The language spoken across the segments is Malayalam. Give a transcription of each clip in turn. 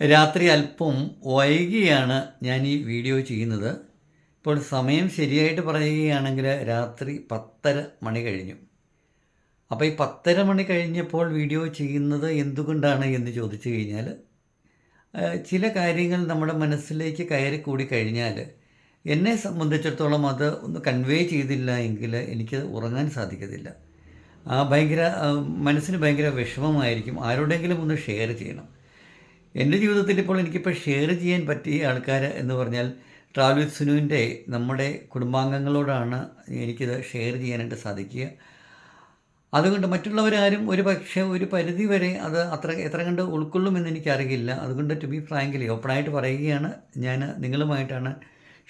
രാത്രി അല്പം വൈകിയാണ് ഞാൻ ഈ വീഡിയോ ചെയ്യുന്നത്. ഇപ്പോൾ സമയം ശരിയായിട്ട് പറയുകയാണെങ്കിൽ രാത്രി പത്തര മണി കഴിഞ്ഞു. അപ്പോൾ ഈ പത്തര മണി കഴിഞ്ഞപ്പോൾ വീഡിയോ ചെയ്യുന്നത് എന്തുകൊണ്ടാണ് എന്ന് ചോദിച്ചു കഴിഞ്ഞാൽ ചില കാര്യങ്ങൾ നമ്മുടെ മനസ്സിലേക്ക് കയറി കൂടി കഴിഞ്ഞാൽ എന്നെ സംബന്ധിച്ചിടത്തോളം അത് ഒന്ന് കൺവേ ചെയ്തില്ല എങ്കിൽ എനിക്ക് ഉറങ്ങാൻ സാധിക്കത്തില്ല. ഭയങ്കര മനസ്സിന് ഭയങ്കര വിഷമമായിരിക്കും. ആരോടെങ്കിലും ഒന്ന് ഷെയർ ചെയ്യണം. എന്റെ ജീവിതത്തിൽ ഇപ്പോൾ എനിക്കിപ്പോൾ ഷെയർ ചെയ്യാൻ പറ്റിയ ആൾക്കാർ എന്ന് പറഞ്ഞാൽ ട്രാവൽ സുനുവിന്റെ നമ്മുടെ കുടുംബാംഗങ്ങളോടാണ് എനിക്കിത് ഷെയർ ചെയ്യാനായിട്ട് സാധിക്കുക. അതുകൊണ്ട് മറ്റുള്ളവരാരും ഒരു പക്ഷേ ഒരു പരിധി വരെ അത് അത്ര എത്ര കണ്ട് ഉൾക്കൊള്ളുമെന്ന് എനിക്കറിയില്ല. അതുകൊണ്ട് ടു ബി ഫ്രാങ്ക്ലി ഓപ്പണായിട്ട് പറയുകയാണ്. ഞാൻ നിങ്ങളുമായിട്ടാണ്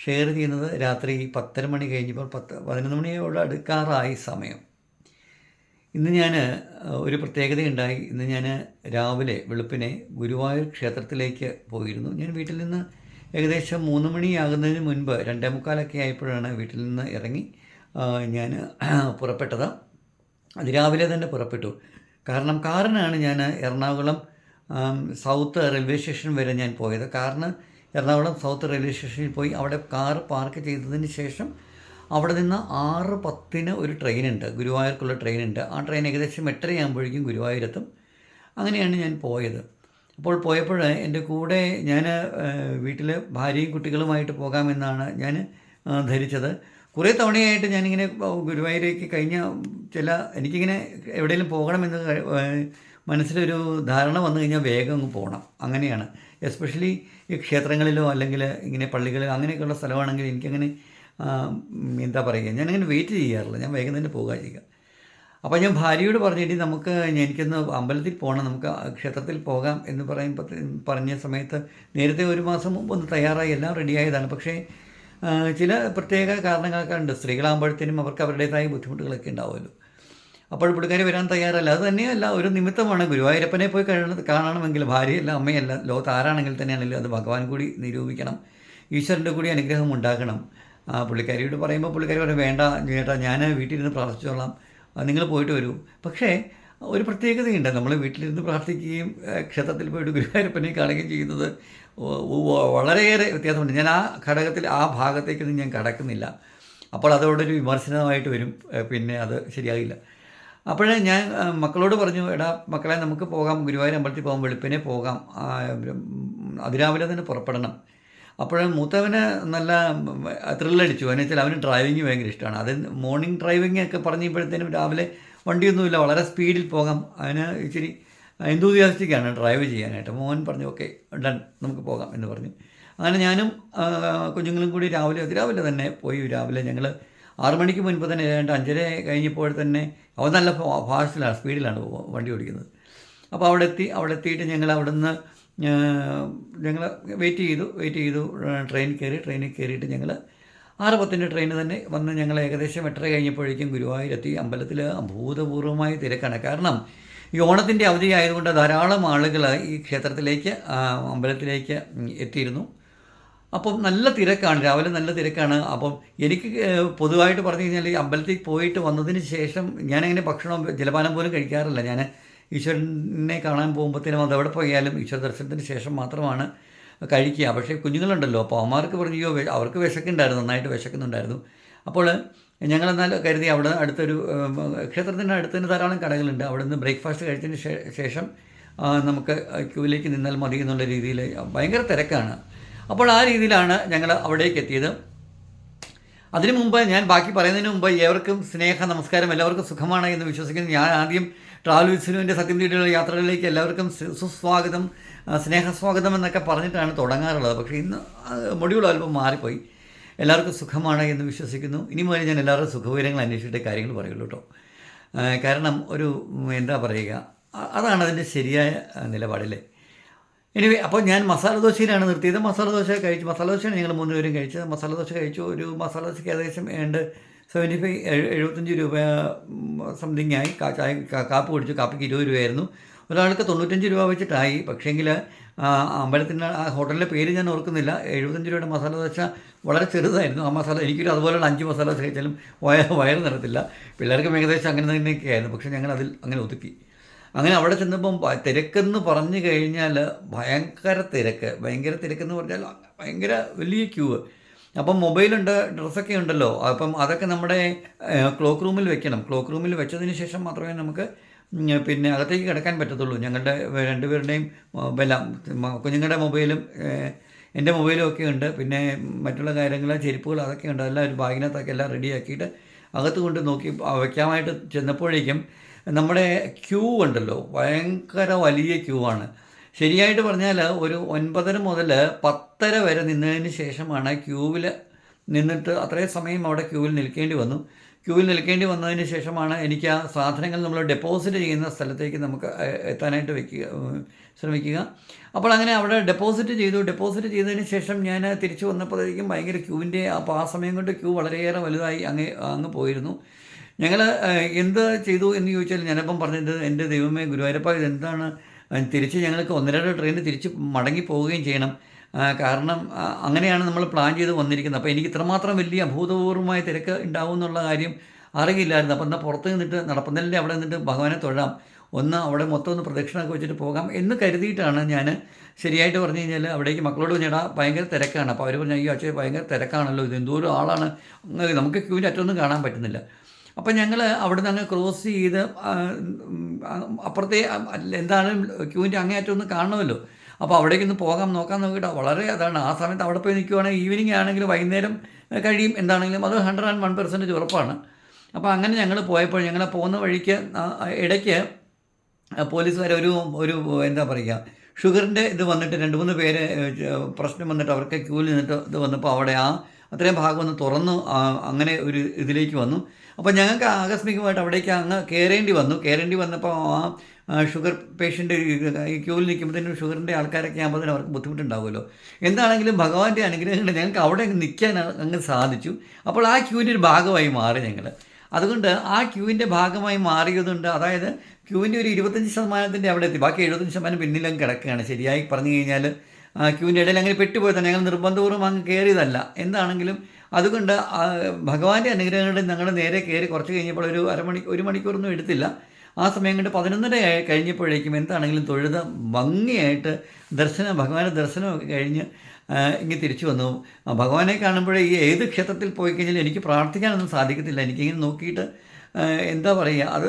ഷെയർ ചെയ്യുന്നത്. രാത്രി പത്തര മണി കഴിഞ്ഞപ്പോൾ പത്ത് പതിനൊന്ന് മണിയോട് അടുക്കാറായി സമയം. ഇന്ന് ഞാൻ ഒരു പ്രത്യേകതയുണ്ടായി. ഇന്ന് ഞാൻ രാവിലെ വെളുപ്പിനെ ഗുരുവായൂർ ക്ഷേത്രത്തിലേക്ക് പോയിരുന്നു. ഞാൻ വീട്ടിൽ നിന്ന് ഏകദേശം മൂന്ന് മണിയാകുന്നതിന് മുൻപ് രണ്ടേ മുക്കാലൊക്കെ ആയപ്പോഴാണ് വീട്ടിൽ നിന്ന് ഇറങ്ങി ഞാൻ പുറപ്പെട്ടത്. അതിരാവിലെ തന്നെ പുറപ്പെട്ടു. കാരണം കാറിനാണ് ഞാൻ എറണാകുളം സൗത്ത് റെയിൽവേ സ്റ്റേഷൻ വരെ ഞാൻ പോയത്. കാറിന് എറണാകുളം സൗത്ത് റെയിൽവേ സ്റ്റേഷനിൽ പോയി അവിടെ കാർ പാർക്ക് ചെയ്തതിന് ശേഷം അവിടെ നിന്ന് ആറ് പത്തിന് ഒരു ട്രെയിനുണ്ട് ഗുരുവായൂർക്കുള്ള ട്രെയിനുണ്ട് ആ ട്രെയിൻ ഏകദേശം എട്ടരയാകുമ്പോഴേക്കും ഗുരുവായൂരെത്തും. അങ്ങനെയാണ് ഞാൻ പോയത്. അപ്പോൾ പോയപ്പോൾ എന്റെ കൂടെ ഞാൻ വീട്ടിൽ ഭാര്യയും കുട്ടികളുമായിട്ട് പോകാമെന്നാണ് ഞാൻ ധരിച്ചത്. കുറേ തവണയായിട്ട് ഞാനിങ്ങനെ ഗുരുവായൂരേക്ക് കഴിഞ്ഞ ചില എനിക്കിങ്ങനെ എവിടെയെങ്കിലും പോകണമെന്ന് മനസ്സിലൊരു ധാരണ വന്നു കഴിഞ്ഞാൽ വേഗം അങ്ങ് പോകണം അങ്ങനെയാണ്. എസ്പെഷ്യലി ഈ ക്ഷേത്രങ്ങളിലോ അല്ലെങ്കിൽ ഇങ്ങനെ പള്ളികളിലോ അങ്ങനെയൊക്കെയുള്ള സ്ഥലമാണെങ്കിൽ എനിക്കങ്ങനെ എന്താ പറയുക ഞാനങ്ങനെ വെയിറ്റ് ചെയ്യാറില്ല. ഞാൻ വേഗം തന്നെ പോകുക ചെയ്യുക. അപ്പോൾ ഞാൻ ഭാര്യയോട് പറഞ്ഞിട്ട് നമുക്ക് എനിക്കൊന്ന് അമ്പലത്തിൽ പോകണം നമുക്ക് ക്ഷേത്രത്തിൽ പോകാം എന്ന് പറയുമ്പോൾ പറഞ്ഞ സമയത്ത് നേരത്തെ ഒരു മാസം മുമ്പ് ഒന്ന് തയ്യാറായി എല്ലാം റെഡിയായതാണ് പക്ഷേ ചില പ്രത്യേക കാരണങ്ങളൊക്കെ ഉണ്ട്. സ്ത്രീകളാകുമ്പോഴത്തേനും അവർക്ക് അവരുടേതായ ബുദ്ധിമുട്ടുകളൊക്കെ ഉണ്ടാവുമല്ലോ. അപ്പോൾ പുള്ളിക്കാരി വരാൻ തയ്യാറല്ല. അത് തന്നെയല്ല ഒരു നിമിത്തമാണ്. ഗുരുവായൂരപ്പനെ പോയി കഴിയണത് കാണണമെങ്കിൽ ഭാര്യയല്ല അമ്മയല്ല ലോകത്ത് ആരാണെങ്കിൽ തന്നെയാണെങ്കിലും അത് ഭഗവാൻ കൂടി നിരൂപിക്കണം. ഈശ്വരന്റെ കൂടി അനുഗ്രഹം ഉണ്ടാക്കണം ആ, പുള്ളിക്കാരിയോട് പറയുമ്പോൾ പുള്ളിക്കാരി പറയും വേണ്ട ചേട്ടാ ഞാൻ വീട്ടിലിരുന്ന് പ്രാർത്ഥിച്ചോളാം. നിങ്ങൾ പോയിട്ട് വരൂ. പക്ഷേ ഒരു പ്രത്യേകതയുണ്ട്. നമ്മൾ വീട്ടിലിരുന്ന് പ്രാർത്ഥിക്കുകയും ക്ഷേത്രത്തിൽ പോയിട്ട് ഗുരുവായൂരപ്പനെ കാണുകയും ചെയ്യുന്നത് വളരെയേറെ വ്യത്യാസമുണ്ട്. ഞാൻ ആ ഘടകത്തിൽ ആ ഭാഗത്തേക്കൊന്നും ഞാൻ കടക്കുന്നില്ല. അപ്പോൾ അതോടൊരു വിമർശനമായിട്ട് വരും. പിന്നെ അത് ശരിയാകില്ല. അപ്പോഴേ ഞാൻ മക്കളോട് പറഞ്ഞു എടാ മക്കളെ നമുക്ക് പോകാം. ഗുരുവായൂർ അമ്പലത്തിൽ പോകാം വെളുപ്പിനെ പോകാം. അതിരാവിലെ തന്നെ പുറപ്പെടണം. അപ്പോൾ മൂത്തവന് നല്ല ത്രില്ലടിച്ചു എന്ന് വെച്ചാൽ അവന് ഡ്രൈവിങ് ഭയങ്കര ഇഷ്ടമാണ്. അത് മോർണിംഗ് ഡ്രൈവിംഗ് ഒക്കെ പറഞ്ഞപ്പോഴത്തേനും രാവിലെ വണ്ടിയൊന്നുമില്ല. വളരെ സ്പീഡിൽ പോകാം. അവന് ഇച്ചിരി എന്തൂതിയാസ്റ്റിക്കാണ് ഡ്രൈവ് ചെയ്യാനായിട്ട്. മോഹൻ പറഞ്ഞു ഓക്കെ ഡൺ നമുക്ക് പോകാം എന്ന് പറഞ്ഞു. അങ്ങനെ ഞാനും കുഞ്ഞുങ്ങളും കൂടി രാവിലെ അതിരാവിലെ തന്നെ പോയി. രാവിലെ ഞങ്ങൾ ആറു മണിക്ക് മുൻപ് തന്നെ ഏതാണ്ട് അഞ്ചര കഴിഞ്ഞപ്പോൾ തന്നെ അവൻ നല്ല ഫാസ്റ്റിലാണ് സ്പീഡിലാണ് വണ്ടി ഓടിക്കുന്നത്. അപ്പോൾ അവിടെ എത്തി അവിടെ എത്തിയിട്ട് ഞങ്ങൾ അവിടെ നിന്ന് ഞങ്ങൾ വെയിറ്റ് ചെയ്തു വെയിറ്റ് ചെയ്തു ട്രെയിൻ കയറി ട്രെയിനിൽ കയറിയിട്ട് ഞങ്ങൾ ആറ് പത്തിന്റെ ട്രെയിൻ തന്നെ വന്ന് ഞങ്ങൾ ഏകദേശം എട്ടര കഴിഞ്ഞപ്പോഴേക്കും ഗുരുവായൂരെത്തി അമ്പലത്തിൽ അഭൂതപൂർവമായ തിരക്കാണ്. കാരണം ഈ ഓണത്തിന്റെ അവധി ആയതുകൊണ്ട് ധാരാളം ആളുകൾ ഈ ക്ഷേത്രത്തിലേക്ക് അമ്പലത്തിലേക്ക് എത്തിയിരുന്നു. അപ്പം നല്ല തിരക്കാണ്. രാവിലെ നല്ല തിരക്കാണ്. അപ്പം എനിക്ക് പൊതുവായിട്ട് പറഞ്ഞു കഴിഞ്ഞാൽ ഈ അമ്പലത്തിൽ പോയിട്ട് വന്നതിന് ശേഷം ഞാനങ്ങനെ ഭക്ഷണം ജലപാനം പോലും കഴിക്കാറില്ല. ഞാൻ ഈശ്വരനെ കാണാൻ പോകുമ്പോഴത്തേനും അത് എവിടെ പോയാലും ഈശ്വര ദർശനത്തിന് ശേഷം മാത്രമാണ് കഴിക്കുക. പക്ഷേ കുഞ്ഞുങ്ങളുണ്ടല്ലോ അപ്പോൾ അമ്മമാർക്ക് പറഞ്ഞു അവർക്ക് വിശക്കുണ്ടായിരുന്നു നന്നായിട്ട് വിശക്കുന്നുണ്ടായിരുന്നു. അപ്പോൾ ഞങ്ങളെന്നാൽ കരുതി അവിടെ അടുത്തൊരു ക്ഷേത്രത്തിന്റെ അടുത്ത് തന്നെ ധാരാളം കടകളുണ്ട്. അവിടെ നിന്ന് ബ്രേക്ക്ഫാസ്റ്റ് കഴിച്ചതിന് ശേഷം നമുക്ക് ക്യൂവിലേക്ക് നിന്നാൽ മതി എന്നുള്ള രീതിയിൽ ഭയങ്കര തിരക്കാണ്. അപ്പോൾ ആ രീതിയിലാണ് ഞങ്ങൾ അവിടേക്ക് എത്തിയത്. അതിനു മുമ്പ് ഞാൻ ബാക്കി പറയുന്നതിന് മുമ്പ് ഏവർക്കും സ്നേഹ നമസ്കാരം എല്ലാവർക്കും സുഖമാണ് എന്ന് വിശ്വസിക്കുന്നു ഞാൻ ആദ്യം ട്രാവൽ വിസിനുവിന്റെ സത്യം തീട്ടിലുള്ള യാത്രകളിലേക്ക് എല്ലാവർക്കും സുസ്വാഗതം സ്നേഹസ്വാഗതം എന്നൊക്കെ പറഞ്ഞിട്ടാണ് തുടങ്ങാറുള്ളത്. പക്ഷേ ഇന്ന് മൊഡ്യൂൾ അല്പം മാറിപ്പോയി. എല്ലാവർക്കും സുഖമാണ് എന്ന് വിശ്വസിക്കുന്നു. ഇനി മുതൽ ഞാൻ എല്ലാവരുടെ സുഖവിവരങ്ങൾ അന്വേഷിച്ചിട്ട് കാര്യങ്ങൾ പറയുള്ളൂ കേട്ടോ. കാരണം ഒരു എന്താ പറയുക അതാണ് അതിന്റെ ശരിയായ നിലപാടല്ലേ എനിവേ അപ്പോൾ ഞാൻ മസാല ദോശയിലാണ് നിർത്തിയത്. മസാല ദോശ കഴിച്ചു മസാല ദോശയാണ് ഞങ്ങൾ മൂന്ന് പേരും കഴിച്ചത്. മസാല ദോശ കഴിച്ചു ഒരു മസാല ദോശയ്ക്ക് ഏകദേശം ഏണ്ട് സെവന്റി ഫൈവ് എഴുപത്തഞ്ച് രൂപ സംതിങ് ആയി. ചായ കാപ്പ് കുടിച്ചു. കാപ്പിക്ക് ഇരുപത് രൂപയായിരുന്നു. ഒരാൾക്ക് തൊണ്ണൂറ്റഞ്ച് രൂപ വെച്ചിട്ടായി. പക്ഷേങ്കിൽ അമ്പലത്തിന്റെ ആ ഹോട്ടലിന്റെ പേര് ഞാൻ ഓർക്കുന്നില്ല. എഴുപത്തഞ്ച് രൂപയുടെ മസാല ദോശ വളരെ ചെറുതായിരുന്നു. ആ മസാല എനിക്കൊരു അതുപോലെയുള്ള അഞ്ച് മസാല ദോശ കഴിച്ചാലും വയർ വയറ് നിറത്തില്ല. പിള്ളേർക്കും ഏകദേശം അങ്ങനെ തന്നെയൊക്കെ ആയിരുന്നു പക്ഷേ ഞങ്ങൾ അതിൽ അങ്ങനെ ഒതുക്കി. അങ്ങനെ അവിടെ ചെന്നപ്പം തിരക്കെന്ന് പറഞ്ഞു കഴിഞ്ഞാൽ ഭയങ്കര തിരക്ക്. ഭയങ്കര തിരക്കെന്ന് പറഞ്ഞാൽ ഭയങ്കര വലിയ ക്യൂ അപ്പം മൊബൈലുണ്ട് ഡ്രസ്സൊക്കെ ഉണ്ടല്ലോ. അപ്പം അതൊക്കെ നമ്മുടെ ക്ലോക്ക് റൂമിൽ വെക്കണം. ക്ലോക്ക് റൂമിൽ വെച്ചതിന് ശേഷം മാത്രമേ നമുക്ക് പിന്നെ അകത്തേക്ക് കിടക്കാൻ പറ്റത്തുള്ളൂ. ഞങ്ങളുടെ രണ്ടുപേരുടെയും ബല കുഞ്ഞുങ്ങളുടെ മൊബൈലും എന്റെ മൊബൈലും ഒക്കെ ഉണ്ട്. പിന്നെ മറ്റുള്ള കാര്യങ്ങൾ ചെരുപ്പുകൾ അതൊക്കെ ഉണ്ട്. അതെല്ലാം ഒരു ബാഗിനകത്തൊക്കെ എല്ലാം റെഡിയാക്കിയിട്ട് അകത്ത് കൊണ്ട് നോക്കി വയ്ക്കാമായിട്ട് ചെന്നപ്പോഴേക്കും നമ്മുടെ ക്യൂ ഉണ്ടല്ലോ. ഭയങ്കര വലിയ ക്യൂ ആണ്. ശരിയായിട്ട് പറഞ്ഞാൽ ഒരു ഒൻപതര മുതൽ പത്തര വരെ നിന്നതിന് ശേഷമാണ് ക്യൂവിൽ നിന്നിട്ട് അത്രയും സമയം അവിടെ ക്യൂവിൽ നിൽക്കേണ്ടി വന്നു. ക്യൂവിൽ നിൽക്കേണ്ടി വന്നതിന് ശേഷമാണ് എനിക്ക് ആ സാധനങ്ങൾ നമ്മൾ ഡെപ്പോസിറ്റ് ചെയ്യുന്ന സ്ഥലത്തേക്ക് നമുക്ക് എത്താനായിട്ട് വെക്കുക ശ്രമിക്കുക. അപ്പോൾ അങ്ങനെ അവിടെ ഡെപ്പോസിറ്റ് ചെയ്തു. ഡെപ്പോസിറ്റ് ചെയ്തതിന് ശേഷം ഞാൻ തിരിച്ചു വന്നപ്പോഴത്തേക്കും ഭയങ്കര ക്യൂവിന്റെ അപ്പോൾ ആ സമയം കൊണ്ട് ക്യൂ വളരെയേറെ വലുതായി അങ്ങ് അങ്ങ് പോയിരുന്നു. ഞങ്ങൾ എന്ത് ചെയ്തു എന്ന് ചോദിച്ചാൽ ഞാനപ്പം പറഞ്ഞത് എന്റെ ദൈവമേ ഗുരുവായൂരപ്പ ഇതെന്താണ് തിരിച്ച് ഞങ്ങൾക്ക് ഒന്നര ട്രെയിൻ തിരിച്ച് മടങ്ങി പോവുകയും ചെയ്യണം. കാരണം അങ്ങനെയാണ് നമ്മൾ പ്ലാൻ ചെയ്ത് വന്നിരിക്കുന്നത്. അപ്പോൾ എനിക്ക് ഇത്രമാത്രം വലിയ അഭൂതപൂർവമായ തിരക്ക് ഉണ്ടാവും എന്നുള്ള കാര്യം അറിയില്ലായിരുന്നു. അപ്പോൾ എന്നാൽ പുറത്ത് നിന്നിട്ട് നടപ്പന്തലിന്റെ അവിടെ നിന്നിട്ട് ഭഗവാനെ തൊഴാം. ഒന്ന് അവിടെ മൊത്തം ഒന്ന് പ്രദക്ഷിണമൊക്കെ വെച്ചിട്ട് പോകാം എന്ന് കരുതിയിട്ടാണ് ഞാൻ ശരിയായിട്ട് പറഞ്ഞു കഴിഞ്ഞാൽ അവിടേക്ക് മക്കളോട് പറഞ്ഞാൽ ഭയങ്കര തിരക്കാണ്. അപ്പോൾ അവർ പറഞ്ഞു അയ്യോ അച്ഛൻ ഭയങ്കര തിരക്കാണല്ലോ. ഇത് എന്തോരം ആളാണ് നമുക്ക് ക്യൂവിന്റെ അറ്റൊന്നും കാണാൻ പറ്റുന്നില്ല. അപ്പം ഞങ്ങൾ അവിടെ നിന്ന് അങ്ങ് ക്രോസ് ചെയ്ത് അപ്പുറത്തെ എന്താണ് ക്യൂവിന്റെ അങ്ങേയറ്റം ഒന്ന് കാണണമല്ലോ. അപ്പോൾ അവിടേക്ക് ഒന്ന് പോകാം നോക്കാൻ നോക്കിയിട്ട് വളരെ അതാണ്. ആ സമയത്ത് അവിടെ പോയി നിൽക്കുവാണെങ്കിൽ ഈവനിങ് ആണെങ്കിൽ വൈകുന്നേരം കഴിയും എന്താണെങ്കിലും അത് ഹൺഡ്രഡ് ആൻഡ് വൺ പെർസെന്റേജ് ഉറപ്പാണ്. അപ്പോൾ അങ്ങനെ ഞങ്ങൾ പോയപ്പോൾ ഞങ്ങൾ പോകുന്ന വഴിക്ക് ഇടയ്ക്ക് പോലീസുകാർ ഒരു ഒരു എന്താ പറയുക ഷുഗറിന്റെ ഇത് വന്നിട്ട് രണ്ട് മൂന്ന് പേര് പ്രശ്നം വന്നിട്ട് അവർക്ക് ക്യൂവിൽ നിന്നിട്ട് ഇത് വന്നപ്പോൾ അവിടെ ആ അത്രയും ഭാഗം ഒന്ന് തുറന്നു അങ്ങനെ ഒരു ഇതിലേക്ക് വന്നു. അപ്പോൾ ഞങ്ങൾക്ക് ആകസ്മികമായിട്ട് അവിടേക്ക് അങ്ങ് കയറേണ്ടി വന്നു. കയറേണ്ടി വന്നപ്പോൾ ആ ഷുഗർ പേഷ്യന്റ് ഈ ക്യൂവിൽ നിൽക്കുമ്പോഴത്തേനും ഷുഗറിന്റെ ആൾക്കാരൊക്കെ ആകുമ്പോഴത്തേനും അവർക്ക് ബുദ്ധിമുട്ടുണ്ടാവുമല്ലോ. എന്താണെങ്കിലും ഭഗവാന്റെ അനുഗ്രഹം ഞങ്ങൾക്ക് അവിടെ നിൽക്കാൻ അങ്ങ് സാധിച്ചു. അപ്പോൾ ആ ക്യൂവിന്റെ ഒരു ഭാഗമായി മാറി ഞങ്ങൾ അതുകൊണ്ട് ആ ക്യൂവിന്റെ ഭാഗമായി മാറിയതുകൊണ്ട് അതായത് ക്യൂവിന്റെ ഒരു ഇരുപത്തഞ്ച് ശതമാനത്തിന്റെ അവിടെ എത്തി. ബാക്കി എഴുപത്തഞ്ച് ശതമാനം പിന്നിലും കിടക്കുകയാണ്. ശരിയായി പറഞ്ഞു കഴിഞ്ഞാൽ ക്യൂവിന്റെ ഇടയിൽ അങ്ങനെ പെട്ടുപോയതാണ്. ഞങ്ങൾ നിർബന്ധപൂർവം അങ്ങ് കയറിയതല്ല എന്താണെങ്കിലും അതുകൊണ്ട് ഭഗവാന്റെ അനുഗ്രഹം കൊണ്ട് ഞങ്ങൾ നേരെ കയറി കുറച്ച് കഴിഞ്ഞപ്പോൾ ഒരു അരമണി ഒരു മണിക്കൂറൊന്നും എടുത്തില്ല. ആ സമയം കൊണ്ട് പതിനൊന്നര കഴിഞ്ഞപ്പോഴേക്കും എന്താണെങ്കിലും തൊഴുത ഭംഗിയായിട്ട് ദർശനം ഭഗവാന്റെ ദർശനമൊക്കെ കഴിഞ്ഞ് ഇങ്ങനെ തിരിച്ചു വന്നു. ഭഗവാനെ കാണുമ്പോഴേ ഈ ഏത് ക്ഷേത്രത്തിൽ പോയി കഴിഞ്ഞാൽ എനിക്ക് പ്രാർത്ഥിക്കാനൊന്നും സാധിക്കത്തില്ല. എനിക്കിങ്ങനെ നോക്കിയിട്ട് എന്താ പറയുക അത്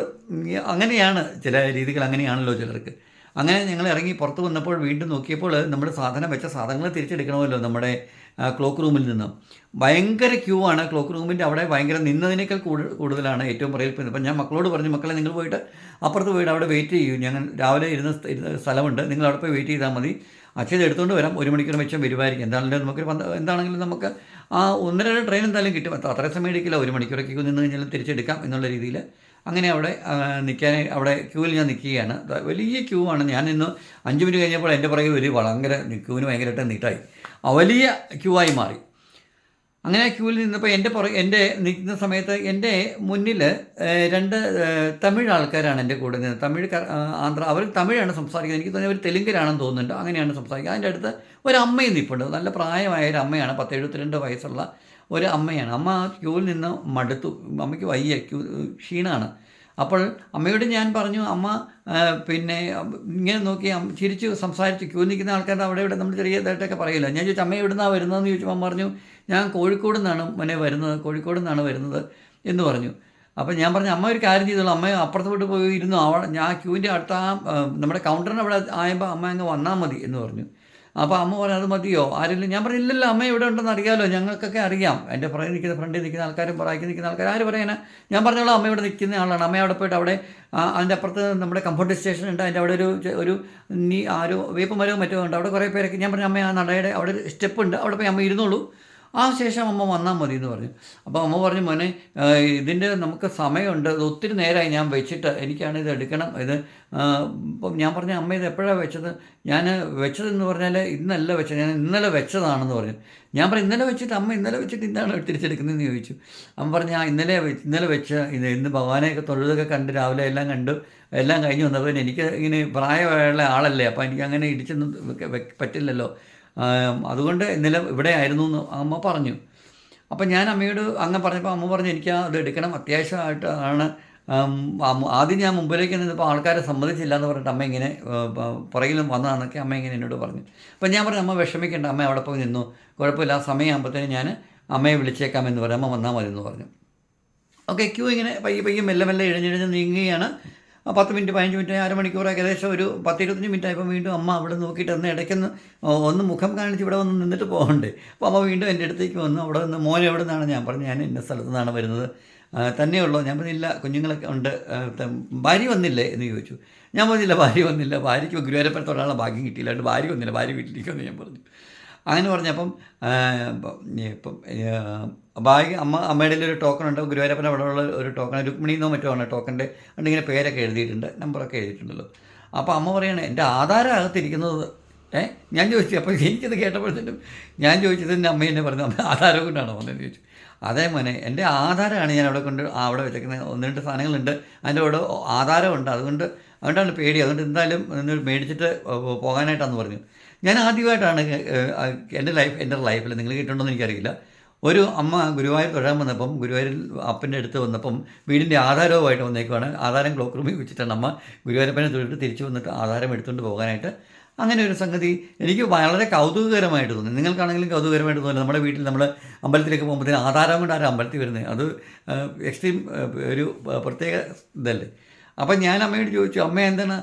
അങ്ങനെയാണ് ചില രീതികൾ അങ്ങനെയാണല്ലോ ചിലർക്ക്. അങ്ങനെ ഞങ്ങൾ ഇറങ്ങി പുറത്ത് വന്നപ്പോൾ വീണ്ടും നോക്കിയപ്പോൾ നമ്മുടെ സാധനം വെച്ച സാധനങ്ങൾ തിരിച്ചെടുക്കണമല്ലോ നമ്മുടെ ക്ലോക്ക് റൂമിൽ നിന്ന്. ഭയങ്കര ക്യൂ ആണ്. ക്ലോക്ക് റൂമിന്റെ അവിടെ ഭയങ്കര നിന്നതിനേക്കാൾ കൂടുതലാണ് ഏറ്റവും പറയപ്പെടുന്നത് അപ്പം ഞാൻ മക്കളോട് പറഞ്ഞു മക്കളെ നിങ്ങൾ പോയിട്ട് അപ്പുറത്ത് പോയിട്ട് അവിടെ വെയിറ്റ് ചെയ്യൂ. ഞങ്ങൾ രാവിലെ ഇരുന്ന സ്ഥലമുണ്ട്. നിങ്ങൾ അവിടെ പോയി വെയിറ്റ് ചെയ്താൽ മതി. അച്ഛൻ എടുത്തുകൊണ്ട് വരാം. ഒരു മണിക്കൂർ മെച്ചം വരുമായിരിക്കും എന്താണെങ്കിലും നമുക്കൊരു പന്ത് എന്താണെങ്കിലും നമുക്ക് ആ ഒന്നര ട്രെയിൻ എന്തായാലും കിട്ടും. അത്ര സമയം എടുക്കില്ല. ഒരു മണിക്കൂറൊക്കെ നിന്ന് കഴിഞ്ഞാലും തിരിച്ചെടുക്കാം എന്നുള്ള രീതിയിൽ അങ്ങനെ അവിടെ നിൽക്കാൻ അവിടെ ക്യൂവിൽ ഞാൻ നിൽക്കുകയാണ്. വലിയ ക്യൂ ആണ്. ഞാൻ ഇന്ന് അഞ്ച് മിനിറ്റ് കഴിഞ്ഞപ്പോൾ എന്റെ പുറകെ ഒരു ഭയങ്കര ക്യൂവിന് ഭയങ്കരമായിട്ട് നീട്ടായി. വലിയ ക്യൂ ആയി മാറി. അങ്ങനെ ക്യൂവിൽ നിന്നപ്പോൾ എന്റെ പുറകെ എന്റെ നിൽക്കുന്ന സമയത്ത് എന്റെ മുന്നിൽ രണ്ട് തമിഴ് ആൾക്കാരാണ് എന്റെ കൂടെ നിന്ന്. തമിഴ് ആന്ധ്ര അവർ തമിഴാണ് സംസാരിക്കുന്നത്. എനിക്ക് തോന്നുന്നത് അവർ തെലുങ്കരാണെന്ന് തോന്നുന്നുണ്ട്. അങ്ങനെയാണ് സംസാരിക്കുന്നത്. അതിന്റെ അടുത്ത് ഒരു അമ്മയും നിൽപ്പുണ്ട്. നല്ല പ്രായമായ ഒരു അമ്മയാണ് പത്ത് എഴുപത്തിരണ്ട് വയസ്സുള്ള ഒരു അമ്മയാണ്. അമ്മ ക്യൂവിൽ നിന്ന് മടുത്തു. അമ്മയ്ക്ക് വയ്യ. ക്യൂ ക്ഷീണമാണ് അപ്പോൾ അമ്മയോട് ഞാൻ പറഞ്ഞു അമ്മ പിന്നെ ഇങ്ങനെ നോക്കി ചിരിച്ചു സംസാരിച്ചു. ക്യൂ നിൽക്കുന്ന ആൾക്കാരുടെ അവിടെ ഇവിടെ നമ്മൾ ചെറിയതായിട്ടൊക്കെ പറയില്ല. ഞാൻ ചോദിച്ചു അമ്മ എവിടെ നിന്നാണ് വരുന്നതെന്ന്? ചോദിച്ചപ്പോൾ അമ്മ പറഞ്ഞു ഞാൻ കോഴിക്കോട് നിന്നാണ് മനെ വരുന്നത്. കോഴിക്കോട് നിന്നാണ് വരുന്നത്. എന്ന് പറഞ്ഞു. അപ്പോൾ ഞാൻ പറഞ്ഞു അമ്മ ഒരു കാര്യം ചെയ്തോളൂ. അമ്മ അപ്പുറത്തോട്ട് പോയി ഇരുന്നു. അവിടെ ഞാൻ ക്യൂവിന്റെ അടുത്ത നമ്മുടെ കൗണ്ടറിന് അവിടെ ആയപ്പോൾ അമ്മ അങ്ങ് വന്നാൽ മതി എന്ന് പറഞ്ഞു. അപ്പോൾ അമ്മ പറഞ്ഞു അത് മതിയോ? ആരെങ്കിലും ഞാൻ പറഞ്ഞു ഇല്ലല്ലോ അമ്മ ഇവിടെ ഉണ്ടെന്ന് അറിയാമല്ലോ ഞങ്ങൾക്കൊക്കെ അറിയാം. എന്റെ പുറകിൽ നിൽക്കുന്ന ഫ്രണ്ടിൽ നിൽക്കുന്ന ആൾക്കാരും പുറകിൽ നിൽക്കുന്ന ആൾക്കാർ ആര് പറയാനാ ഞാൻ പറഞ്ഞോളൂ അമ്മ ഇവിടെ നിൽക്കുന്ന ആളാണ്. അമ്മ അവിടെ പോയിട്ട് അവിടെ അതിന്റെ അപ്പുറത്ത് നമ്മുടെ കംഫർട്ട് സ്റ്റേഷൻ ഉണ്ട്. അതിന്റെ അവിടെ ഒരു ഒരു നീ ആ ഒരു വേപ്പ് മരവും മറ്റോ ഉണ്ട്. അവിടെ കുറേ പേരൊക്കെ ഞാൻ പറഞ്ഞു അമ്മ ആ നടയുടെ അവിടെ ഒരു സ്റ്റെപ്പ് ഉണ്ട്. അവിടെ പോയി അമ്മ ഇരുന്നോളൂ. ആ ശേഷം അമ്മ വന്നാൽ മതി എന്ന് പറഞ്ഞു. അപ്പോൾ അമ്മ പറഞ്ഞു മോനെ ഇതിന്റെ നമുക്ക് സമയമുണ്ട്. ഇത് ഒത്തിരി നേരമായി ഞാൻ വെച്ചിട്ട് എനിക്കാണ് ഇത് എടുക്കണം. ഇത് ഇപ്പം ഞാൻ പറഞ്ഞു അമ്മ ഇത് എപ്പോഴാണ് വെച്ചത്? ഞാൻ വെച്ചതെന്ന് പറഞ്ഞാൽ ഇന്നല്ല വെച്ചത്. ഞാൻ ഇന്നലെ വെച്ചതാണെന്ന് പറഞ്ഞു. ഞാൻ പറഞ്ഞു ഇന്നലെ വെച്ചിട്ട് അമ്മ ഇന്നലെ വെച്ചിട്ട് ഇന്നാണ് തിരിച്ചെടുക്കുന്നതെന്ന് ചോദിച്ചു. അമ്മ പറഞ്ഞു ആ ഇന്നലെ ഇന്നലെ വെച്ച് ഇത് ഇന്ന് ഭഗവാനെയൊക്കെ തൊഴുതൊക്കെ കണ്ട് രാവിലെ എല്ലാം കണ്ടു. എല്ലാം കഴിഞ്ഞ് വന്നപ്പോൾ എനിക്ക് ഇങ്ങനെ പ്രായമുള്ള ആളല്ലേ. അപ്പോൾ എനിക്ക് അങ്ങനെ ഇടിച്ചൊന്നും പറ്റില്ലല്ലോ. അതുകൊണ്ട് ഇന്നലെ ഇവിടെ ആയിരുന്നു എന്ന് അമ്മ പറഞ്ഞു. അപ്പം ഞാൻ അമ്മയോട് അങ്ങ് പറഞ്ഞപ്പോൾ അമ്മ പറഞ്ഞു എനിക്ക് അത് എടുക്കണം അത്യാവശ്യമായിട്ട് ആണ് ആം, ആം- ആദ്യം ഞാൻ മുമ്പിലേക്ക് നിന്നപ്പോൾ ആൾക്കാരെ സമ്മതിച്ചില്ല എന്ന് പറഞ്ഞിട്ട് അമ്മ ഇങ്ങനെ പുറകിലും വന്നതാണെന്നൊക്കെ അമ്മ ഇങ്ങനെ എന്നോട് പറഞ്ഞു. അപ്പം ഞാൻ പറഞ്ഞു അമ്മ വിഷമിക്കേണ്ട അമ്മ അവിടെ പോയി നിന്നു. കുഴപ്പമില്ല ആ സമയമാകുമ്പോഴത്തേനും ഞാൻ അമ്മയെ വിളിച്ചേക്കാം എന്ന് പറഞ്ഞു. അമ്മ വന്നാൽ മതി എന്ന് പറഞ്ഞു. ഓക്കെ ക്യൂ ഇങ്ങനെ പയ്യെ പയ്യെ മെല്ലെ മെല്ലെ ഇഴഞ്ഞിഴഞ്ഞ് നീങ്ങുകയാണ് പത്ത് മിനിറ്റ് പതിനഞ്ച് മിനിറ്റ് അരമണിക്കൂർ ഏകദേശം ഒരു പത്ത് ഇരുപത്തഞ്ച് മിനിറ്റ് ആയപ്പോൾ വീണ്ടും അമ്മ അവിടെ നോക്കിയിട്ട് ഒന്ന് ഇടയ്ക്കൊന്ന് ഒന്ന് മുഖം കാണിച്ച് ഇവിടെ വന്ന് നിന്നിട്ട് പോകണ്ടേ. അപ്പോൾ അമ്മ വീണ്ടും എന്റെ അടുത്തേക്ക് വന്നു. അവിടെ നിന്ന് മോൻ എവിടെ നിന്നാണ് ഞാൻ പറഞ്ഞു ഞാൻ ഇന്ന സ്ഥലത്ത് നിന്നാണ് വരുന്നത്. തന്നെയുള്ളൂ ഞാൻ പറഞ്ഞില്ല കുഞ്ഞുങ്ങളൊക്കെ ഉണ്ട്. ഭാര്യ വന്നില്ലേ എന്ന് ചോദിച്ചു. ഞാൻ പറഞ്ഞില്ല ഭാര്യ വന്നില്ല. ഭാര്യയ്ക്ക് ഗുരുവായൂരപ്പുറത്തോടാനുള്ള ഭാഗ്യം കിട്ടിയില്ല. അതുകൊണ്ട് ഭാര്യ വന്നില്ല. ഭാര്യ വീട്ടിലേക്ക് വന്ന് ഞാൻ പറഞ്ഞു. അങ്ങനെ പറഞ്ഞപ്പം ഇപ്പം ഭാഗ്യ അമ്മ അമ്മയുടെ ഒരു ടോക്കൺ ഉണ്ട്. ഗുരുവായൂരപ്പൻ അവിടെ ഉള്ള ഒരു ടോക്കൺ രുക്മിണിന്നോ മറ്റോ ആണ് ടോക്കന്റെ ഉണ്ടിങ്ങനെ പേരൊക്കെ എഴുതിയിട്ടുണ്ട്. നമ്പറൊക്കെ എഴുതിയിട്ടുണ്ടല്ലോ. അപ്പോൾ അമ്മ പറയണേ എന്റെ ആധാരം അകത്തിരിക്കുന്നത് ഏ ഞാൻ ചോദിച്ചു. അപ്പോൾ എനിക്കത് കേട്ടപ്പോഴത്തേനും ഞാൻ ചോദിച്ചത് എന്റെ അമ്മ എന്നെ പറഞ്ഞു അമ്മ ആധാരം കൊണ്ടാണോ വന്നതെന്ന് ചോദിച്ചു. അതേ മോനെ എന്റെ ആധാരമാണ് ഞാൻ അവിടെ കൊണ്ട് അവിടെ വെച്ചേക്കുന്നത് ഒന്ന് രണ്ട് സാധനങ്ങളുണ്ട്. അതിന്റെ കൂടെ ആധാരമുണ്ട്. അതുകൊണ്ട് അതുകൊണ്ടാണ് പേടി. അതുകൊണ്ട് എന്തായാലും ഒന്ന് മേടിച്ചിട്ട് പോകാനായിട്ടാണെന്ന് പറഞ്ഞു. ഞാൻ ആദ്യമായിട്ടാണ് എന്റെ ലൈഫ് എന്റെ ലൈഫിൽ നിങ്ങൾ കേട്ടിട്ടുണ്ടോ എന്ന് എനിക്കറിയില്ല. ഒരു അമ്മ ഗുരുവായൂർ തൊഴാൻ വന്നപ്പം ഗുരുവായൂരിൽ അപ്പന്റെ അടുത്ത് വന്നപ്പം വീടിന്റെ ആധാരവുമായിട്ട് വന്നേക്കുവാണ്. ആധാരം ക്ലോക്ക് റൂമിൽ വെച്ചിട്ടാണ് അമ്മ ഗുരുവായൂരപ്പനെ തൊഴിലിട്ട് തിരിച്ചു വന്നിട്ട് ആധാരം എടുത്തുകൊണ്ട് പോകാനായിട്ട്. അങ്ങനെ ഒരു സംഗതി എനിക്ക് വളരെ കൗതുകകരമായിട്ട് തോന്നി. നിങ്ങൾക്കാണെങ്കിലും കൗതുകകരമായിട്ട് തോന്നി. നമ്മുടെ വീട്ടിൽ നമ്മൾ അമ്പലത്തിലേക്ക് പോകുമ്പോഴത്തേന് ആധാരം കൊണ്ട് ആരും അമ്പലത്തിൽ വരുന്നത്. അത് എക്സ്ട്രീം ഒരു പ്രത്യേക ഇതല്ലേ. അപ്പം ഞാൻ അമ്മയോട് ചോദിച്ചു അമ്മ എന്താണ്?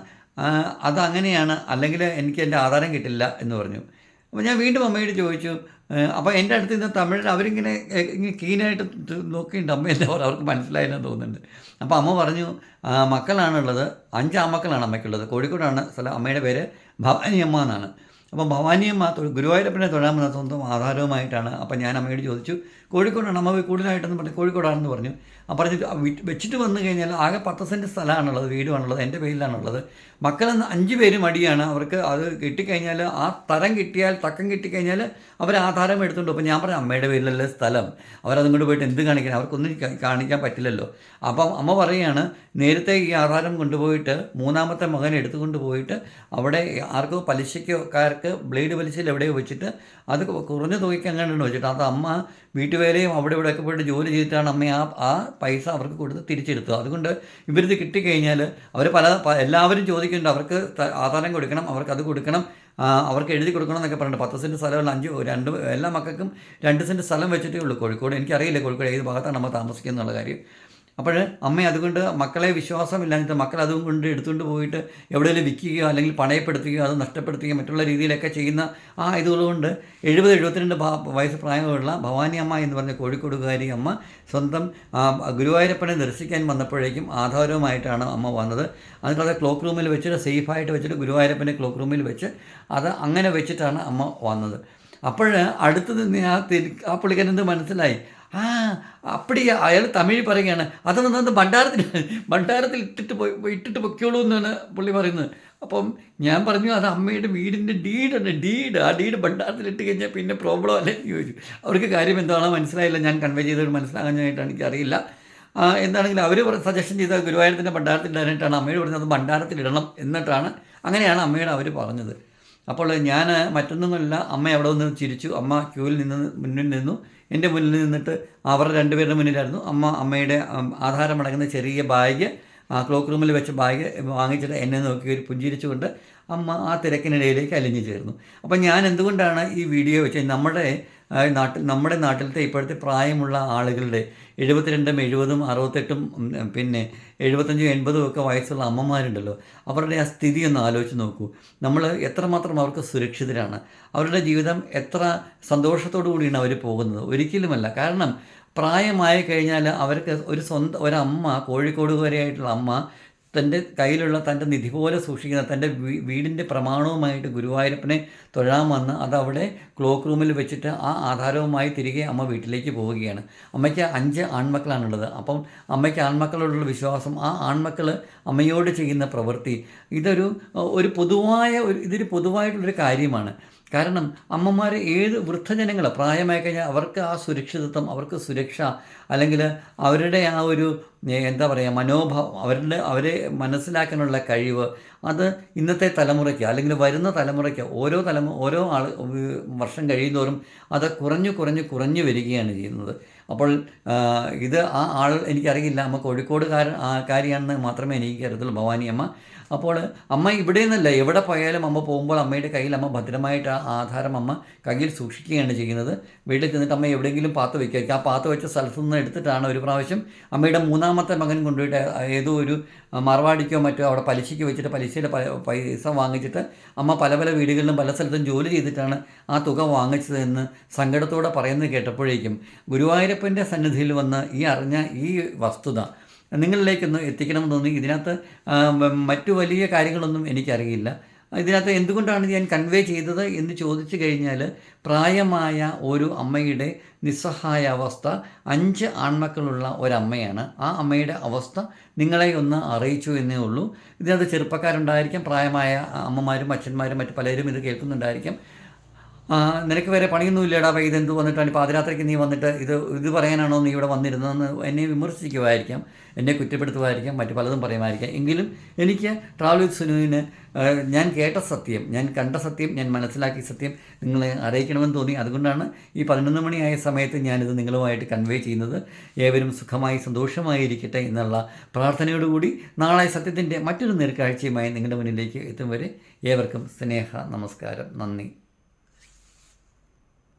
അത് അങ്ങനെയാണ് അല്ലെങ്കിൽ എനിക്ക് എന്റെ ആധാരം കിട്ടില്ല എന്ന് പറഞ്ഞു. അപ്പോൾ ഞാൻ വീണ്ടും അമ്മയോട് ചോദിച്ചു അപ്പോൾ എന്റെ അടുത്ത് നിന്ന് തമിഴിൽ അവരിങ്ങനെ ഇങ്ങനെ കീനായിട്ട് നോക്കിയിട്ടുണ്ട് അമ്മ എന്താ പറയുക? അവർക്ക് മനസ്സിലായെന്ന് തോന്നുന്നുണ്ട്. അപ്പോൾ അമ്മ പറഞ്ഞു മക്കളാണുള്ളത് അഞ്ച് ആമക്കളാണ് അമ്മയ്ക്കുള്ളത്. കോഴിക്കോടാണ് സ്ഥലം അമ്മയുടെ പേര് ഭവാനിയമ്മ എന്നാണ്. അപ്പോൾ ഭവാനിയമ്മ ഗുരുവായൂരപ്പനെ തൊഴാൻ വന്ന സ്വന്തം ആധാരവുമായിട്ടാണ് അപ്പം ഞാൻ അമ്മയോട് ചോദിച്ചു കോഴിക്കോടാണ്? അമ്മ കൂടുതലായിട്ടെന്ന് പറഞ്ഞു കോഴിക്കോടാണെന്ന് പറഞ്ഞു. അപ്പം പറഞ്ഞു വെച്ചിട്ട് വന്നു കഴിഞ്ഞാൽ ആകെ പത്ത് സെന്റ് സ്ഥലമാണുള്ളത് വീടുമാണുള്ളത് എന്റെ പേരിലാണുള്ളത്. മക്കളെന്ന് അഞ്ച് പേര് മടിയാണ്. അവർക്ക് അത് കിട്ടിക്കഴിഞ്ഞാൽ ആ തരം കിട്ടിയാൽ തക്കം കിട്ടിക്കഴിഞ്ഞാൽ അവർ ആധാരം എടുത്തുകൊണ്ട് അപ്പോൾ ഞാൻ പറഞ്ഞു അമ്മയുടെ പേരിലല്ലേ സ്ഥലം. അവരതും കൊണ്ട് പോയിട്ട് എന്ത് കാണിക്കണം? അവർക്കൊന്നും കാണിക്കാൻ പറ്റില്ലല്ലോ. അപ്പം അമ്മ പറയുകയാണ് നേരത്തെ ഈ ആധാരം കൊണ്ടുപോയിട്ട് മൂന്നാമത്തെ മകൻ എടുത്തുകൊണ്ട് പോയിട്ട് അവിടെ ആർക്കോ പലിശക്കാർക്ക് ബ്ലേഡ് പലിശയിൽ എവിടെയോ വെച്ചിട്ട് അത് കുറഞ്ഞ തുകയ്ക്ക് അങ്ങനെയാണ് വെച്ചിട്ട്. അത് അമ്മ വീട്ടുവേലയും അവിടെ ഇവിടെയൊക്കെ പോയിട്ട് ജോലി ചെയ്തിട്ടാണ് അമ്മ ആ ആ പൈസ അവർക്ക് കൊടുത്ത് തിരിച്ചെടുത്തത്. അതുകൊണ്ട് ഇവരിത് കിട്ടിക്കഴിഞ്ഞാൽ അവർ പല എല്ലാവരും എല്ലാവരും ചോദിക്കുന്നുണ്ട്. അവർക്ക് ആധാരം കൊടുക്കണം അവർക്ക് അത് കൊടുക്കണം അവർക്ക് എഴുതി കൊടുക്കണം എന്നൊക്കെ പറഞ്ഞിട്ട് പത്ത് സെന്റ് സ്ഥലമുള്ള അഞ്ച് രണ്ട് എല്ലാ മക്കൾക്കും രണ്ട് സെന്റ് സ്ഥലം വെച്ചിട്ടേ ഉള്ളൂ കോഴിക്കോട്. എനിക്കറിയില്ല കോഴിക്കോട് ഏത് ഭാഗത്താണ് നമ്മൾ താമസിക്കുന്നത് എന്നുള്ള കാര്യം. അപ്പോൾ അമ്മ അതുകൊണ്ട് മക്കളെ വിശ്വാസമില്ലാഞ്ഞിട്ട് മക്കൾ അതും കൊണ്ട് എടുത്തുകൊണ്ട് പോയിട്ട് എവിടെയെങ്കിലും വിൽക്കുകയോ അല്ലെങ്കിൽ പണയപ്പെടുത്തുകയോ അത് നഷ്ടപ്പെടുത്തുകയോ മറ്റുള്ള രീതിയിലൊക്കെ ചെയ്യുന്ന ആ ഇതുകൊണ്ട് എഴുപത് എഴുപത്തിരണ്ട് വയസ്സ് പ്രായമുള്ള ഭവാനി അമ്മ എന്ന് പറഞ്ഞ കോഴിക്കോടുകാരി അമ്മ സ്വന്തം ഗുരുവായൂരപ്പനെ ദർശിക്കാൻ വന്നപ്പോഴേക്കും ആധാരവുമായിട്ടാണ് അമ്മ വന്നത്. എന്നിട്ട് ക്ലോക്ക് റൂമിൽ വെച്ചിട്ട് സേഫായിട്ട് വെച്ചിട്ട് ഗുരുവായൂരപ്പനെ ക്ലോക്ക് റൂമിൽ വെച്ച് അത് അങ്ങനെ വെച്ചിട്ടാണ് അമ്മ വന്നത്. അപ്പോൾ അടുത്ത് നിന്ന് ആ തിരി ആ പുള്ളിക്കാരൻ മനസ്സിലായി? ആ അപ്പടി അയാൾ തമിഴ് പറയുകയാണ്. അതൊന്നും അത് ഭണ്ഡാരത്തിൽ ഭണ്ഡാരത്തിൽ ഇട്ടിട്ട് പോയി ഇട്ടിട്ട് പൊയ്ക്കോളൂ എന്നാണ് പുള്ളി പറയുന്നത്. അപ്പം ഞാൻ പറഞ്ഞു അത് അമ്മയുടെ വീടിന്റെ ഡീഡാണ് ഡീഡ്. ആ ഡീഡ് ഭണ്ഡാരത്തിൽ ഇട്ട് കഴിഞ്ഞാൽ പിന്നെ പ്രോബ്ലം അല്ലേ? എന്ന് ചോദിച്ചു. അവർക്ക് കാര്യം എന്താണോ മനസ്സിലായില്ല. ഞാൻ കൺവേ ചെയ്തത് മനസ്സിലാകാനായിട്ടാണ് എനിക്കറിയില്ല. എന്താണെങ്കിലും അവർ സജഷൻ ചെയ്ത ഗുരുവായൂരത്തിന്റെ ഭണ്ഡാരത്തിൽ ഇടാനായിട്ടാണ് അമ്മയോട് പറഞ്ഞത്. അത് ഭണ്ഡാരത്തിൽ ഇടണം എന്നിട്ടാണ് അങ്ങനെയാണ് അമ്മയോട് അവർ പറഞ്ഞത്. അപ്പോൾ ഞാൻ മറ്റൊന്നുമല്ല അമ്മ അവിടെ നിന്ന് ചിരിച്ചു. അമ്മ ക്യൂവിൽ നിന്ന് മുന്നിൽ നിന്നു. എന്റെ മുന്നിൽ നിന്നിട്ട് അവർ രണ്ടുപേരുടെ മുന്നിലായിരുന്നു. അമ്മ അമ്മയുടെ ആധാരം അടങ്ങുന്ന ചെറിയ ബാഗ് ആ ക്ലോക്ക് റൂമിൽ വെച്ച ബാഗ് വാങ്ങിച്ചിട്ട് എന്നെ നോക്കി ഒരു പുഞ്ചിരിച്ചുകൊണ്ട് അമ്മ ആ തിരക്കിനിടയിലേക്ക് അലിഞ്ഞു ചേർന്നു. അപ്പം ഞാൻ എന്തുകൊണ്ടാണ് ഈ വീഡിയോ വെച്ചത്? നമ്മുടെ നാട്ടിൽ നമ്മുടെ നാട്ടിലത്തെ ഇപ്പോഴത്തെ പ്രായമുള്ള ആളുകളുടെ എഴുപത്തിരണ്ടും എഴുപതും അറുപത്തെട്ടും പിന്നെ എഴുപത്തഞ്ചും എൺപതും ഒക്കെ വയസ്സുള്ള അമ്മമാരുണ്ടല്ലോ. അവരുടെ ആ സ്ഥിതി ഒന്ന് ആലോചിച്ച് നോക്കൂ. നമ്മൾ എത്രമാത്രം അവർക്ക് സുരക്ഷിതരാണ്. അവരുടെ ജീവിതം എത്ര സന്തോഷത്തോടു കൂടിയാണ് അവർ പോകുന്നത്. ഒരിക്കലുമല്ല. കാരണം പ്രായമായി കഴിഞ്ഞാൽ അവർക്ക് ഒരു സ്വന്തം ഒരമ്മ കോഴിക്കോട് വരെയായിട്ടുള്ള അമ്മ തന്റെ കയ്യിലുള്ള തന്റെ നിധി പോലെ സൂക്ഷിക്കുന്ന തന്റെ വീടിന്റെ പ്രമാണവുമായിട്ട് ഗുരുവായൂരപ്പനെ തൊഴാൻ വന്ന് അതവിടെ ക്ലോക്ക് റൂമിൽ വെച്ചിട്ട് ആ ആധാരവുമായി തിരികെ അമ്മ വീട്ടിലേക്ക് പോവുകയാണ്. അമ്മയ്ക്ക് അഞ്ച് ആൺമക്കളാണുള്ളത്. അപ്പം അമ്മയ്ക്ക് ആൺമക്കളോടുള്ള വിശ്വാസം ആ ആൺമക്കൾ അമ്മയോട് ചെയ്യുന്ന പ്രവൃത്തി ഇതൊരു ഒരു പൊതുവായ ഒരു ഇതൊരു പൊതുവായിട്ടുള്ളൊരു കാര്യമാണ്. കാരണം അമ്മമാർ ഏത് വൃദ്ധജനങ്ങൾ പ്രായമായി കഴിഞ്ഞാൽ അവർക്ക് ആ സുരക്ഷിതത്വം അവർക്ക് സുരക്ഷ അല്ലെങ്കിൽ അവരുടെ ആ ഒരു എന്താ പറയുക മനോഭാവം അവരുടെ അവരെ മനസ്സിലാക്കാനുള്ള കഴിവ് അത് ഇന്നത്തെ തലമുറയ്ക്ക് അല്ലെങ്കിൽ വരുന്ന തലമുറയ്ക്ക് ഓരോ തലമു ഓരോ ആൾ വർഷം കഴിയുന്തോറും അത് കുറഞ്ഞു കുറഞ്ഞു കുറഞ്ഞു വരികയാണ് ചെയ്യുന്നത്. അപ്പോൾ ഇത് ആ ആൾ എനിക്കറിയില്ല. അമ്മ കോഴിക്കോടുകാരൻ ആ കാര്യമാണെന്ന് മാത്രമേ എനിക്ക് അറിയത്തുള്ളൂ ഭവാനി അമ്മ അപ്പോൾ അമ്മ ഇവിടെ നിന്നല്ല എവിടെ പോയാലും അമ്മ പോകുമ്പോൾ അമ്മയുടെ കയ്യിൽ അമ്മ ഭദ്രമായിട്ട് ആ ആധാരം അമ്മ കയ്യിൽ സൂക്ഷിക്കുകയാണ് ചെയ്യുന്നത്. വീട്ടിൽ ചെന്നിട്ട് അമ്മ എവിടെയെങ്കിലും പാത്ത് വയ്ക്കുമായിരിക്കും ആ പാത്ത് വെച്ച സ്ഥലത്തു നിന്ന് എടുത്തിട്ടാണ് ഒരു പ്രാവശ്യം അമ്മയുടെ മൂന്നാമത്തെ മകൻ കൊണ്ടുപോയിട്ട് ഏതോ ഒരു മറവാടിക്കോ മറ്റോ അവിടെ പലിശയ്ക്ക് വെച്ചിട്ട് പലിശയുടെ പൈസ വാങ്ങിച്ചിട്ട് അമ്മ പല പല വീടുകളിലും പല സ്ഥലത്തും ജോലി ചെയ്തിട്ടാണ് ആ തുക വാങ്ങിച്ചതെന്ന് സങ്കടത്തോടെ പറയുന്നത് കേട്ടപ്പോഴേക്കും ഗുരുവായൂരപ്പന്റെ സന്നിധിയിൽ വന്ന് ഈ അറിഞ്ഞ ഈ വസ്തുത നിങ്ങളിലേക്കൊന്ന് എത്തിക്കണമെന്ന് തോന്നി. ഇതിനകത്ത് മറ്റു വലിയ കാര്യങ്ങളൊന്നും എനിക്കറിയില്ല. ഇതിനകത്ത് എന്തുകൊണ്ടാണ് ഞാൻ കൺവേ ചെയ്തത് എന്ന് ചോദിച്ചു കഴിഞ്ഞാൽ പ്രായമായ ഒരു അമ്മയുടെ നിസ്സഹായ അവസ്ഥ അഞ്ച് ആൺമക്കളുള്ള ഒരമ്മയാണ്. ആ അമ്മയുടെ അവസ്ഥ നിങ്ങളെ ഒന്ന് അറിയിച്ചു എന്നേ ഉള്ളൂ. ഇതിനകത്ത് ചെറുപ്പക്കാരുണ്ടായിരിക്കാം പ്രായമായ അമ്മമാരും അച്ഛന്മാരും മറ്റു പലരും ഇത് കേൾക്കുന്നുണ്ടായിരിക്കാം. നിനക്ക് വേറെ പണിയൊന്നും ഇല്ലടാ ഇതെന്ത് വന്നിട്ടാണ് പാതിരാത്രിക്ക് നീ വന്നിട്ട് ഇത് ഇത് പറയാനാണോ നീ ഇവിടെ വന്നിരുന്നതെന്ന് എന്നെ വിമർശിക്കുമായിരിക്കാം എന്നെ കുറ്റപ്പെടുത്തുമായിരിക്കാം മറ്റു പലതും പറയുമായിരിക്കാം. എങ്കിലും എനിക്ക് ട്രാവൽ വിത്ത് സുനുവിന് ഞാൻ കേട്ട സത്യം ഞാൻ കണ്ട സത്യം ഞാൻ മനസ്സിലാക്കിയ സത്യം നിങ്ങളെ അറിയിക്കണമെന്ന് തോന്നി. അതുകൊണ്ടാണ് ഈ പതിനൊന്ന് മണിയായ സമയത്ത് ഞാനിത് നിങ്ങളുമായിട്ട് കൺവേ ചെയ്യുന്നത്. ഏവരും സുഖമായി സന്തോഷമായി ഇരിക്കട്ടെ എന്നുള്ള പ്രാർത്ഥനയോടുകൂടി നാളെ സത്യത്തിന്റെ മറ്റൊരു നേർക്കാഴ്ചയുമായി നിങ്ങളുടെ മുന്നിലേക്ക് എത്തും വരെ ഏവർക്കും സ്നേഹ നമസ്കാരം നന്ദി.